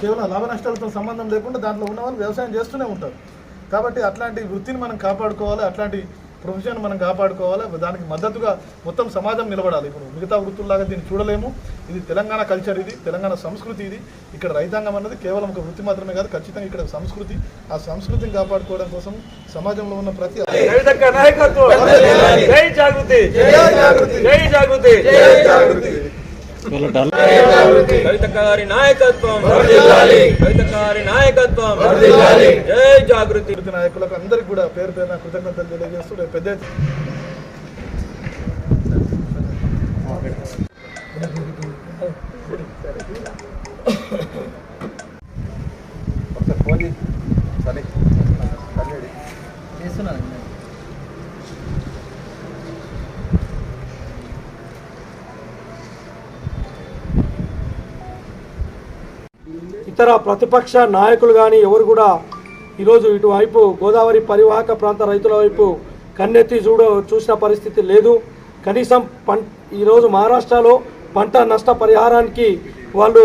కేవలం లాభ నష్టాలతో సంబంధం లేకుండా దాంట్లో ఉన్న వాళ్ళు వ్యవసాయం చేస్తూనే ఉంటారు. కాబట్టి అట్లాంటి వృత్తిని మనం కాపాడుకోవాలి అట్లాంటి ప్రొఫెషన్ మనం కాపాడుకోవాలి దానికి మద్దతుగా మొత్తం సమాజం నిలబడాలి. ఇప్పుడు మిగతా వృత్తుల్లాగా దీన్ని చూడలేము. ఇది తెలంగాణ కల్చర్ ఇది తెలంగాణ సంస్కృతి ఇది. ఇక్కడ రైతాంగం అన్నది కేవలం ఒక వృత్తి మాత్రమే కాదు ఖచ్చితంగా ఇక్కడ సంస్కృతి. ఆ సంస్కృతిని కాపాడుకోవడం కోసం సమాజంలో ఉన్న ప్రతి కవితక్క నాయకత్వం. జై జాగృతి. జై జాగృతి. కవితక్క గారి నాయకత్వం గారి నాయకత్వం జై జాగృతి. నాయకులకు అందరికీ కూడా పేరు పేరున కృతజ్ఞతలు తెలియజేస్తూ రేపు పెద్ద ఎత్తున ఇతర ప్రతిపక్ష నాయకులు కానీ ఎవరు కూడా ఈరోజు ఇటువైపు గోదావరి పరివాహక ప్రాంత రైతుల వైపు కన్నెత్తి చూడ చూసిన పరిస్థితి లేదు. కనీసం పం ఈరోజు మహారాష్ట్రలో పంట నష్ట పరిహారానికి వాళ్ళు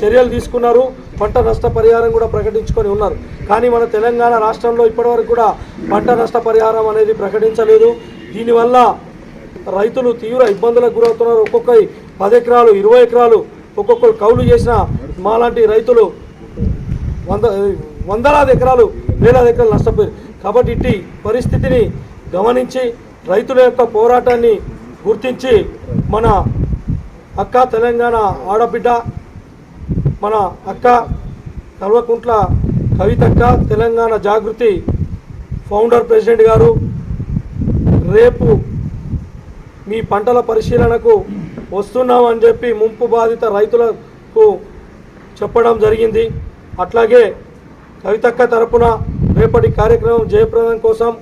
చర్యలు తీసుకున్నారు. పంట నష్ట పరిహారం కూడా ప్రకటించుకొని ఉన్నారు. కానీ మన తెలంగాణ రాష్ట్రంలో ఇప్పటివరకు కూడా పంట నష్ట పరిహారం అనేది ప్రకటించలేదు. దీనివల్ల రైతులు తీవ్ర ఇబ్బందులకు గురవుతున్నారు. ఒక్కొక్క పది ఎకరాలు ఇరవై ఎకరాలు ఒక్కొక్కరు కౌలు చేసిన మాలాంటి రైతులు వంద వందలాది ఎకరాలు వేలాది ఎకరాలు నష్టపోయారు. కాబట్టి ఇట్టి పరిస్థితిని గమనించి రైతుల యొక్క పోరాటాన్ని గుర్తించి మన అక్క తెలంగాణ ఆడబిడ్డ మన అక్క కల్వకుంట్ల కవితక్క తెలంగాణ జాగృతి ఫౌండర్ ప్రెసిడెంట్ గారు రేపు మీ పంటల పరిశీలనకు వస్తున్నామని చెప్పి ముంపు బాధిత రైతులకు చెప్పడం జరిగింది. అట్లాగే కవితక్క తరపున రేపటి కార్యక్రమం జయప్రదం కోసం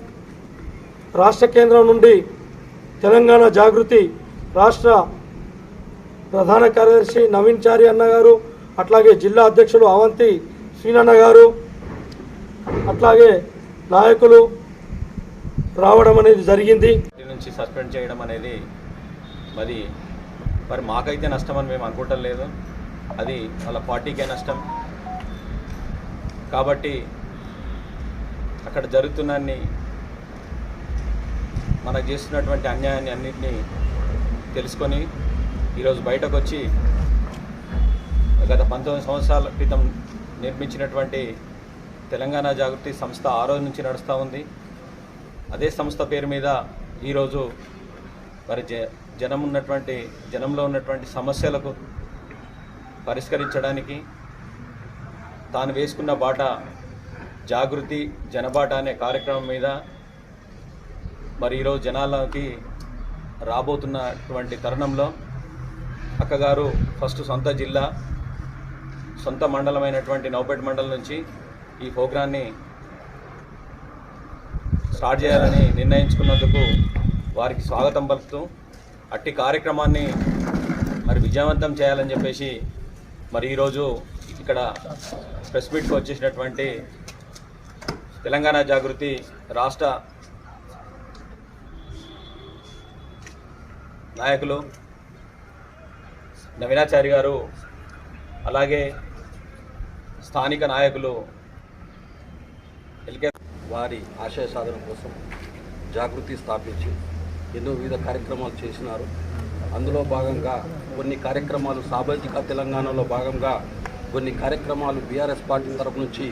రాష్ట్ర కేంద్రం నుండి తెలంగాణ జాగృతి రాష్ట్ర ప్రధాన కార్యదర్శి నవీన్ చారి అన్న గారు అట్లాగే జిల్లా అధ్యక్షులు అవంతి శ్రీనన్న గారు అట్లాగే నాయకులు రావడం అనేది జరిగింది. నుంచి సస్పెండ్ చేయడం అనేది మరి మరి మాకైతే నష్టం అని మేము అనుకుంటం లేదు. అది వాళ్ళ పార్టీకే నష్టం. కాబట్టి అక్కడ జరుగుతున్నన్ని మనకు చేస్తున్నటువంటి అన్యాయాన్ని అన్నింటినీ తెలుసుకొని ఈరోజు బయటకు వచ్చి గత పంతొమ్మిది సంవత్సరాల క్రితం నిర్మించినటువంటి తెలంగాణ జాగృతి సంస్థ ఆ రోజు నుంచి నడుస్తూ ఉంది. అదే సంస్థ పేరు మీద ఈరోజు మరి జ జనం ఉన్నటువంటి జనంలో ఉన్నటువంటి సమస్యలకు పరిష్కరించడానికి తాను వేసుకున్న బాట జాగృతి జనబాట అనే కార్యక్రమం మీద మరి ఈరోజు జనాలకి రాబోతున్నటువంటి తరుణంలో అక్కగారు ఫస్ట్ సొంత జిల్లా సొంత మండలమైనటువంటి నౌపేట మండలం నుంచి ఈ ప్రోగ్రాన్ని స్టార్ట్ చేయాలని నిర్ణయించుకున్నందుకు వారికి స్వాగతం పలుకుతూ అట్టి కార్యక్రమాన్ని మరి విజయవంతం చేయాలని చెప్పేసి మరి ఈరోజు ఇక్కడ ప్రెస్ మీట్కి వచ్చేసినటువంటి తెలంగాణ జాగృతి రాష్ట్ర నాయకులు నవీనాచారి గారు అలాగే స్థానిక నాయకులు ఎల్కే వారి ఆశయ సాధన కోసం జాగృతి స్థాపించి ఎన్నో వివిధ కార్యక్రమాలు చేసినారు. అందులో భాగంగా కొన్ని కార్యక్రమాలు సామాజిక తెలంగాణలో భాగంగా కొన్ని కార్యక్రమాలు బీఆర్ఎస్ పార్టీ తరపు నుంచి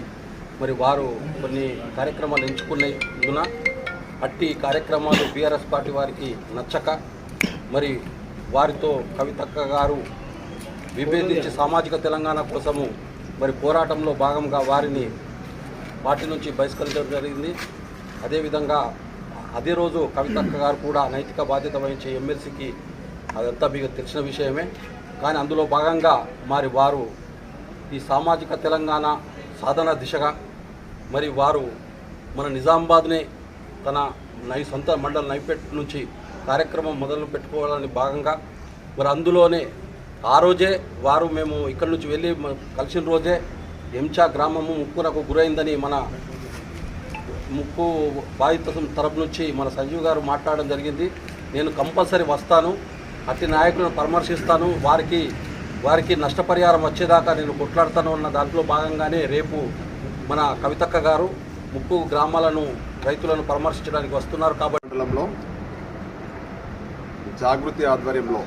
మరి వారు కొన్ని కార్యక్రమాలు ఎంచుకున్నందున అట్టి కార్యక్రమాలు బీఆర్ఎస్ పార్టీ వారికి నచ్చక మరి వారితో కవితక్క గారు విభేదించి సామాజిక తెలంగాణ కోసము మరి పోరాటంలో భాగంగా వారిని పార్టీ నుంచి బహిష్కరించడం జరిగింది. అదేవిధంగా అదే రోజు కవితక్క గారు కూడా నైతిక బాధ్యత వహించే ఎమ్మెల్సీకి అదంతా మీకు తెలిసిన విషయమే. కానీ అందులో భాగంగా మరి వారు ఈ సామాజిక తెలంగాణ సాధన దిశగా మరి వారు మన నిజామాబాద్నే తన నై సొంత మండల నైపేట్ నుంచి కార్యక్రమం మొదలు పెట్టుకోవాలని భాగంగా మరి అందులోనే ఆ రోజే వారు మేము ఇక్కడి నుంచి వెళ్ళి కలిసిన రోజే ఎంచా గ్రామము ముక్కునకు గురైందని మన ముక్కు బాధిత తరపు నుంచి మన సంజీవ్ గారు మాట్లాడడం జరిగింది. నేను కంపల్సరీ వస్తాను. అతి నాయకులను పరామర్శిస్తాను. వారికి వారికి నష్టపరిహారం వచ్చేదాకా నేను కొట్లాడుతాను అన్న దాంట్లో భాగంగానే రేపు మన కవితక్క గారు ముప్పు గ్రామాలను రైతులను పరామర్శించడానికి వస్తున్నారు కాబట్టి మండలంలో జాగృతి ఆధ్వర్యంలో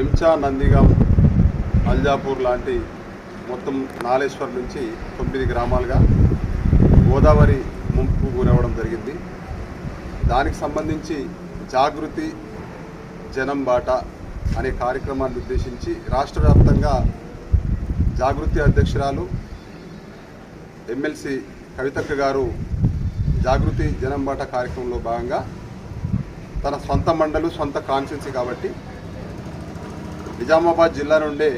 ఎంచా నందిగాం అల్జాపూర్ లాంటి మొత్తం నాలేశ్వర్ నుంచి తొమ్మిది గ్రామాలుగా గోదావరి ముంపు గురవడం జరిగింది. దానికి సంబంధించి జాగృతి జనం బాట అనే కార్యక్రమాన్ని ఉద్దేశించి రాష్ట్ర వ్యాప్తంగా జాగృతి అధ్యక్షురాలు ఎమ్మెల్సీ కవితక్క గారు జాగృతి జనం బాట కార్యక్రమంలో భాగంగా తన సొంత మండలు సొంత కాన్స్టిట్యున్సీ కాబట్టి నిజామాబాద్ జిల్లా నుండే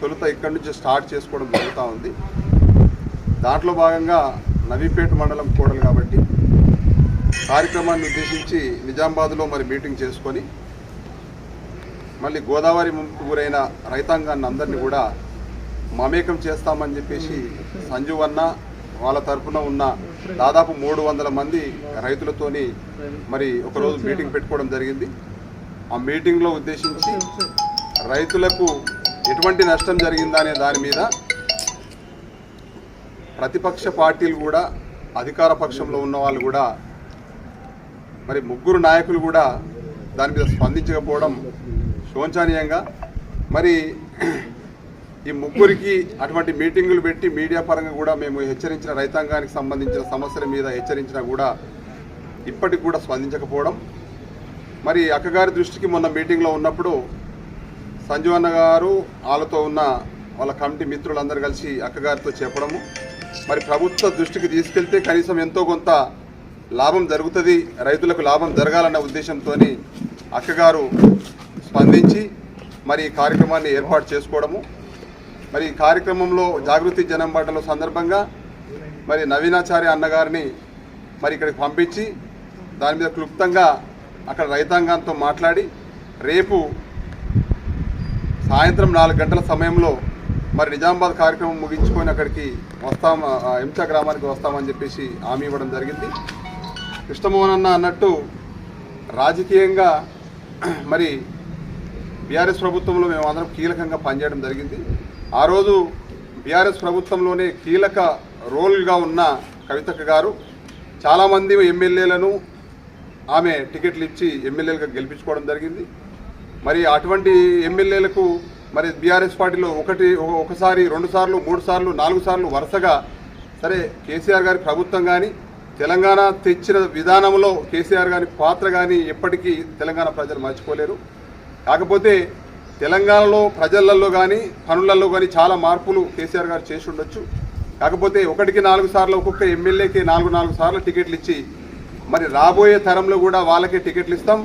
తొలుత ఇక్కడి నుంచి స్టార్ట్ చేసుకోవడం జరుగుతూ ఉంది. దాంట్లో భాగంగా నవీపేట మండలం కూడలు కాబట్టి కార్యక్రమాన్ని ఉద్దేశించి నిజామాబాద్లో మరి మీటింగ్ చేసుకొని మళ్ళీ గోదావరి ముంపు గురైన రైతాంగాన్ని అందరినీ కూడా మమేకం చేస్తామని చెప్పేసి సంజువన్న వాళ్ళ తరఫున ఉన్న దాదాపు మూడు వందల మంది రైతులతోని మరి ఒకరోజు మీటింగ్ పెట్టుకోవడం జరిగింది. ఆ మీటింగ్లో ఉద్దేశించి రైతులకు ఎటువంటి నష్టం జరిగిందా అనే దాని మీద ప్రతిపక్ష పార్టీలు కూడా అధికార పక్షంలో ఉన్న వాళ్ళు కూడా మరి ముగ్గురు నాయకులు కూడా దాని మీద స్పందించకపోవడం శోచనీయంగా. మరి ఈ ముగ్గురికి అటువంటి మీటింగులు పెట్టి మీడియా పరంగా కూడా మేము హెచ్చరించిన రైతాంగానికి సంబంధించిన సమస్యల మీద హెచ్చరించినా కూడా ఇప్పటికి కూడా స్పందించకపోవడం. మరి అక్కగారి దృష్టికి మొన్న మీటింగ్లో ఉన్నప్పుడు సంజీవ్ అన్న గారు వాళ్ళతో ఉన్న వాళ్ళ కమిటీ మిత్రులందరూ కలిసి అక్కగారితో చెప్పడము. మరి ప్రభుత్వ దృష్టికి తీసుకెళ్తే కనీసం ఎంతో కొంత లాభం జరుగుతుంది రైతులకు లాభం జరగాలన్న ఉద్దేశంతో అక్కగారు స్పందించి మరి ఈ కార్యక్రమాన్ని ఏర్పాటు చేసుకోవడము. మరి ఈ కార్యక్రమంలో జాగృతి జనం బాటలో సందర్భంగా మరి నవీనాచార్య అన్నగారిని మరి ఇక్కడికి పంపించి దాని మీద క్లుప్తంగా అక్కడ రైతాంగంతో మాట్లాడి రేపు సాయంత్రం నాలుగు గంటల సమయంలో మరి నిజామాబాద్ కార్యక్రమం ముగించుకొని అక్కడికి వస్తాం ఎంచా గ్రామానికి వస్తామని చెప్పేసి హామీ ఇవ్వడం జరిగింది. కృష్ణమోహన్ అన్నట్టు రాజకీయంగా మరి బీఆర్ఎస్ ప్రభుత్వంలో మేము అందరం కీలకంగా పనిచేయడం జరిగింది. ఆ రోజు బీఆర్ఎస్ ప్రభుత్వంలోనే కీలక రోల్గా ఉన్న కవితక్క గారు చాలామంది ఎమ్మెల్యేలను ఆమె టికెట్లు ఇచ్చి ఎమ్మెల్యేలుగా గెలిపించుకోవడం జరిగింది. మరి అటువంటి ఎమ్మెల్యేలకు మరి బీఆర్ఎస్ పార్టీలో ఒకటి ఒకసారి రెండు సార్లు మూడు సార్లు నాలుగు సార్లు వరుసగా సరే కేసీఆర్ గారి ప్రభుత్వం కానీ తెలంగాణ తెచ్చిన విధానంలో కేసీఆర్ గారి పాత్ర కానీ ఎప్పటికీ తెలంగాణ ప్రజలు మర్చిపోలేరు. కాకపోతే తెలంగాణలో ప్రజలలో కానీ పనులలో కానీ చాలా మార్పులు కేసీఆర్ గారు చేసి ఉండొచ్చు. కాకపోతే ఒకటికి నాలుగు సార్లు ఒక్కొక్క ఎమ్మెల్యేకి నాలుగు నాలుగు సార్లు టికెట్లు ఇచ్చి మరి రాబోయే తరంలో కూడా వాళ్ళకే టికెట్లు ఇస్తాం.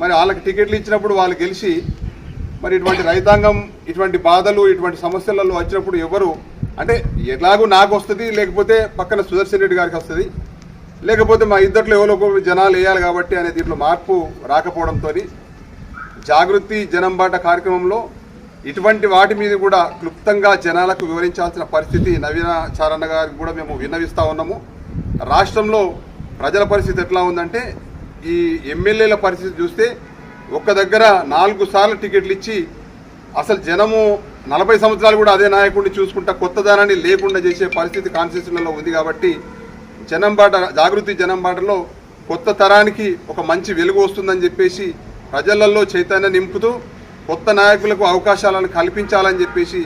మరి వాళ్ళకి టికెట్లు ఇచ్చినప్పుడు వాళ్ళు గెలిచి మరి ఇటువంటి రైతాంగం ఇటువంటి బాధలు ఇటువంటి సమస్యలలో వచ్చినప్పుడు ఎవరు అంటే ఎలాగూ నాకు వస్తుంది లేకపోతే పక్కన సుదర్శన్ రెడ్డి గారికి వస్తుంది లేకపోతే మా ఇద్దట్లో ఎవరో జనాలు వేయాలి కాబట్టి అనే దీంట్లో మార్పు రాకపోవడంతో జాగృతి జనం బాట కార్యక్రమంలో ఇటువంటి వాటి మీద కూడా క్లుప్తంగా జనాలకు వివరించాల్సిన పరిస్థితి నవీన చారణ గారికి కూడా మేము విన్నవిస్తూ ఉన్నాము. రాష్ట్రంలో ప్రజల పరిస్థితి ఎట్లా ఉందంటే ఈ ఎమ్మెల్యేల పరిస్థితి చూస్తే ఒక్క దగ్గర నాలుగు సార్లు టికెట్లు ఇచ్చి అసలు జనము నలభై సంవత్సరాలు కూడా అదే నాయకుడిని చూసుకుంటా కొత్త దానాన్ని లేకుండా చేసే పరిస్థితి కాన్స్టిట్యూషన్లో ఉంది కాబట్టి జనం బాట జాగృతి జనం బాటలో కొత్త తరానికి ఒక మంచి వెలుగు వస్తుందని చెప్పేసి ప్రజలలో చైతన్యం నింపుతూ కొత్త నాయకులకు అవకాశాలను కల్పించాలని చెప్పేసి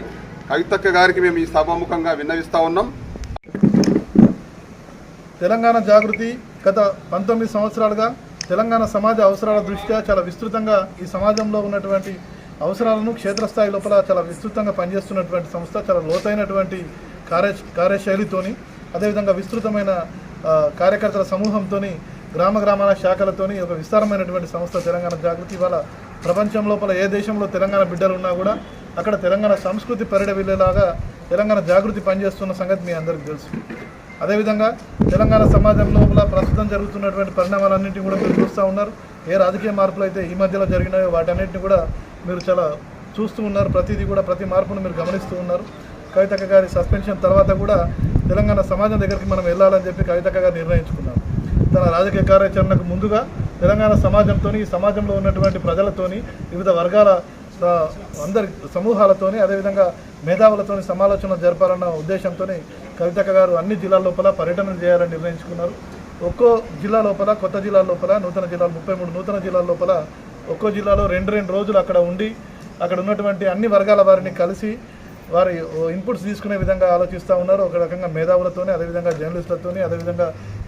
కవితక్క గారికి మేము ఈ సభాముఖంగా విన్నవిస్తూ ఉన్నాం. తెలంగాణ జాగృతి గత పంతొమ్మిది సంవత్సరాలుగా తెలంగాణ సమాజ అవసరాల దృష్ట్యా చాలా విస్తృతంగా ఈ సమాజంలో ఉన్నటువంటి అవసరాలను క్షేత్రస్థాయి లోపల చాలా విస్తృతంగా పనిచేస్తున్నటువంటి సంస్థ చాలా లోతైనటువంటి కార్య కార్యశైలితోని అదేవిధంగా విస్తృతమైన కార్యకర్తల సమూహంతోని గ్రామ గ్రామాల శాఖలతోని ఒక విస్తారమైనటువంటి సంస్థ తెలంగాణ జాగృతి. ఇవాళ ప్రపంచం లోపల ఏ దేశంలో తెలంగాణ బిడ్డలు ఉన్నా కూడా అక్కడ తెలంగాణ సంస్కృతి పరిడవిల్లేలాగా తెలంగాణ జాగృతి పనిచేస్తున్న సంగతి మీ అందరికీ తెలుసు. అదేవిధంగా తెలంగాణ సమాజం లోపల ప్రస్తుతం జరుగుతున్నటువంటి పరిణామాలన్నింటినీ కూడా మీరు చూస్తూ ఉన్నారు. ఏ రాజకీయ మార్పులు అయితే ఈ మధ్యలో జరిగినాయో వాటన్నిటిని కూడా మీరు చాలా చూస్తూ ఉన్నారు. ప్రతిదీ కూడా ప్రతి మార్పును మీరు గమనిస్తూ ఉన్నారు. కవితక్క గారి సస్పెన్షన్ తర్వాత కూడా తెలంగాణ సమాజం దగ్గరికి మనం వెళ్ళాలని చెప్పి కవితక్క గారు నిర్ణయించుకున్నారు. తన రాజకీయ కార్యాచరణకు ముందుగా తెలంగాణ సమాజంతో ఈ సమాజంలో ఉన్నటువంటి ప్రజలతోని వివిధ వర్గాల అందరి సమూహాలతోని అదేవిధంగా మేధావులతోని సమాలోచన జరపాలన్న ఉద్దేశంతోనే కవితక్క గారు అన్ని జిల్లాల లోపల పర్యటనలు చేయాలని నిర్ణయించుకున్నారు. ఒక్కో జిల్లా లోపల కొత్త జిల్లాల లోపల నూతన జిల్లాలు ముప్పై మూడు నూతన జిల్లాల లోపల ఒక్కో జిల్లాలో రెండు రెండు రోజులు అక్కడ ఉండి అక్కడ ఉన్నటువంటి అన్ని వర్గాల వారిని కలిసి వారి ఇన్పుట్స్ తీసుకునే విధంగా ఆలోచిస్తూ ఉన్నారు. ఒక రకంగా మేధావులతోని అదేవిధంగా జర్నలిస్టులతోని అదేవిధంగా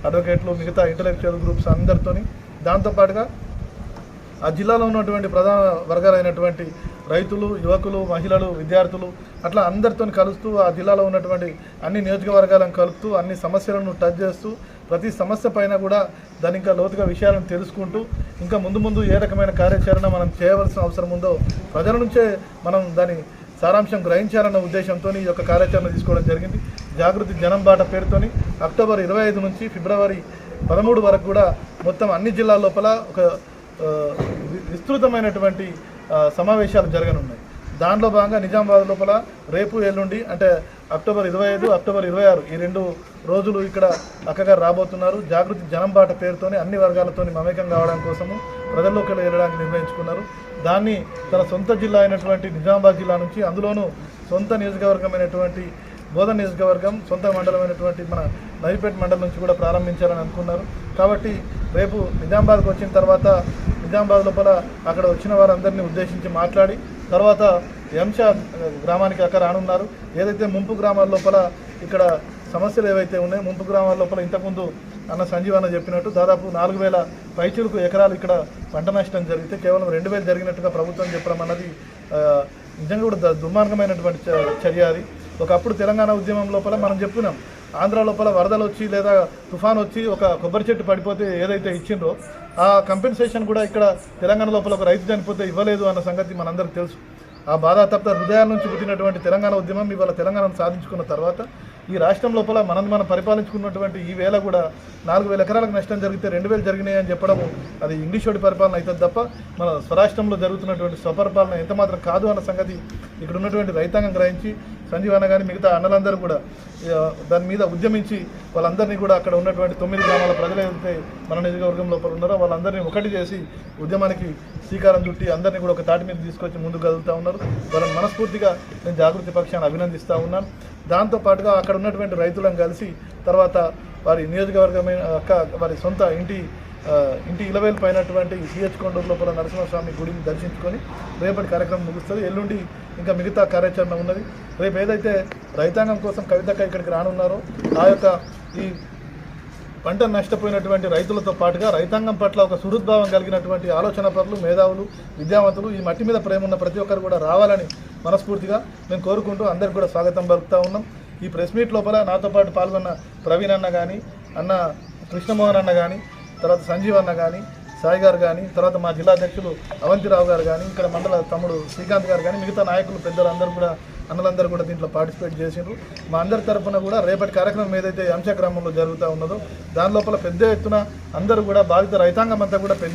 అడ్వకేట్లు మిగతా ఇంటలెక్చువల్ గ్రూప్స్ అందరితోని. దాంతోపాటుగా ఆ జిల్లాలో ఉన్నటువంటి ప్రధాన వర్గాలైనటువంటి రైతులు యువకులు మహిళలు విద్యార్థులు అట్లా అందరితో కలుస్తూ ఆ జిల్లాలో ఉన్నటువంటి అన్ని నియోజకవర్గాలను కలుపుతూ అన్ని సమస్యలను టచ్ చేస్తూ ప్రతి సమస్య పైన కూడా దాని ఇంకా లోతుగా విషయాలను తెలుసుకుంటూ ఇంకా ముందు ముందు ఏ రకమైన కార్యాచరణ మనం చేయవలసిన అవసరం ఉందో ప్రజల నుంచే మనం దాని సారాంశం గ్రహించాలన్న ఉద్దేశంతో ఈ యొక్క కార్యాచరణ తీసుకోవడం జరిగింది. జాగృతి జనం బాట పేరుతోని అక్టోబర్ ఇరవై ఐదు నుంచి ఫిబ్రవరి పదమూడు వరకు కూడా మొత్తం అన్ని జిల్లాల లోపల ఒక విస్తృతమైనటువంటి సమావేశాలు జరగనున్నాయి. దానిలో భాగంగా నిజామాబాద్ లోపల రేపు ఎల్లుండి అంటే అక్టోబర్ ఇరవై ఐదు అక్టోబర్ ఇరవై ఆరు ఈ రెండు రోజులు ఇక్కడ అక్కగారు రాబోతున్నారు. జాగృతి జనం బాట పేరుతోనే అన్ని వర్గాలతోని మమేకం కావడం కోసము ప్రజల్లోకి వెళ్ళడానికి నిర్ణయించుకున్నారు. దాన్ని తన సొంత జిల్లా అయినటువంటి నిజామాబాద్ జిల్లా నుంచి అందులోనూ సొంత నియోజకవర్గమైనటువంటి బోధన నియోజకవర్గం సొంత మండలమైనటువంటి మన నదిపేట మండలం నుంచి కూడా ప్రారంభించాలని అనుకున్నారు. కాబట్టి రేపు నిజామాబాద్కు వచ్చిన తర్వాత నిజామాబాద్ లోపల అక్కడ వచ్చిన వారందరినీ ఉద్దేశించి మాట్లాడి తర్వాత ఎంష గ్రామానికి అక్కడ రానున్నారు. ఏదైతే ముంపు గ్రామాల లోపల ఇక్కడ సమస్యలు ఏవైతే ఉన్నాయో ముంపు గ్రామాల లోపల ఇంతకుముందు అన్న సంజీవ్ అన్న చెప్పినట్టు దాదాపు నాలుగు వేల పైచులకు ఎకరాలు ఇక్కడ పంట నష్టం జరిగితే కేవలం రెండు వేలు జరిగినట్టుగా ప్రభుత్వం చెప్పడం అన్నది నిజంగా కూడా దుర్మార్గమైనటువంటి చ- చర్య అది. ఒకప్పుడు తెలంగాణ ఉద్యమం లోపల మనం చెప్పుకున్నాం ఆంధ్ర లోపల వరదలు వచ్చి లేదా తుఫాన్ వచ్చి ఒక కొబ్బరి చెట్టు పడిపోతే ఏదైతే ఇచ్చిందో ఆ కంపెన్సేషన్ కూడా ఇక్కడ తెలంగాణ లోపల ఒక రైతు చనిపోతే ఇవ్వలేదు అన్న సంగతి మనందరికి తెలుసు. ఆ బాధాతప్త హృదయాల నుంచి పుట్టినటువంటి తెలంగాణ ఉద్యమం ఇవాళ తెలంగాణను సాధించుకున్న తర్వాత ఈ రాష్ట్రం లోపల మనం మనం పరిపాలించుకున్నటువంటి ఈ వేళ కూడా నాలుగు వేల ఎకరాలకు నష్టం జరిగితే రెండు వేలు జరిగినాయి అని చెప్పడం అది ఇంగ్లీషోడి పరిపాలన అవుతుంది తప్ప మన స్వరాష్ట్రంలో జరుగుతున్నటువంటి స్వపరిపాలన ఎంత మాత్రం కాదు అన్న సంగతి ఇక్కడ ఉన్నటువంటి రైతాంగం గ్రహించి సంజీవ్ అన్న కానీ మిగతా అన్నలందరూ కూడా దాని మీద ఉద్యమించి వాళ్ళందరినీ కూడా అక్కడ ఉన్నటువంటి తొమ్మిది గ్రామాల ప్రజలు ఏదైతే మన నియోజకవర్గం లోపల ఉన్నారో వాళ్ళందరినీ ఒకటి చేసి ఉద్యమానికి శ్రీకారం చుట్టి అందరినీ కూడా ఒక తాటి మీద తీసుకొచ్చి ముందుకు కదులుతూ ఉన్నారు. వాళ్ళని మనస్ఫూర్తిగా నేను జాగృతి పక్షాన్ని అభినందిస్తూ ఉన్నాను. దాంతో పాటుగా అక్కడ ఉన్నటువంటి రైతులను కలిసి తర్వాత వారి నియోజకవర్గమైన అక్క వారి సొంత ఇంటి ఇంటి ఇలవేలు పైనటువంటి సిహెచ్ కొండూరు లోపల నరసింహస్వామి గుడిని దర్శించుకొని రేపటి కార్యక్రమం ముగుస్తుంది. ఎల్లుండి ఇంకా మిగతా కార్యాచరణ ఉన్నది. రేపు ఏదైతే రైతాంగం కోసం కవితక్క ఇక్కడికి రానున్నారో ఆ యొక్క ఈ పంట నష్టపోయినటువంటి రైతులతో పాటుగా రైతాంగం పట్ల ఒక సుహృద్భావం కలిగినటువంటి ఆలోచన పరులు మేధావులు విద్యావంతులు ఈ మట్టి మీద ప్రేమ ఉన్న ప్రతి ఒక్కరు కూడా రావాలని మనస్ఫూర్తిగా మేము కోరుకుంటూ అందరికి కూడా స్వాగతం పలుకుతూ ఉన్నాం. ఈ ప్రెస్ మీట్ లోపల నాతో పాటు పాల్గొన్న ప్రవీణ్ అన్న కానీ అన్న కృష్ణమోహన్ అన్న కానీ తర్వాత సంజీవ్ అన్న కానీ సాయి గారు కానీ తర్వాత మా జిల్లా అధ్యక్షులు అవంతిరావు గారు కానీ ఇక్కడ మండల తమ్ముడు శ్రీకాంత్ గారు కానీ మిగతా నాయకులు పెద్దలు అందరూ కూడా అన్నలందరూ కూడా దీంట్లో పార్టిసిపేట్ చేసిండ్రు. మా అందరి తరఫున కూడా రేపటి కార్యక్రమం ఏదైతే అంశక్రమంలో జరుగుతూ ఉన్నదో దాని లోపల పెద్ద ఎత్తున అందరూ కూడా బాధిత రైతాంగం అంతా కూడా పెద్ద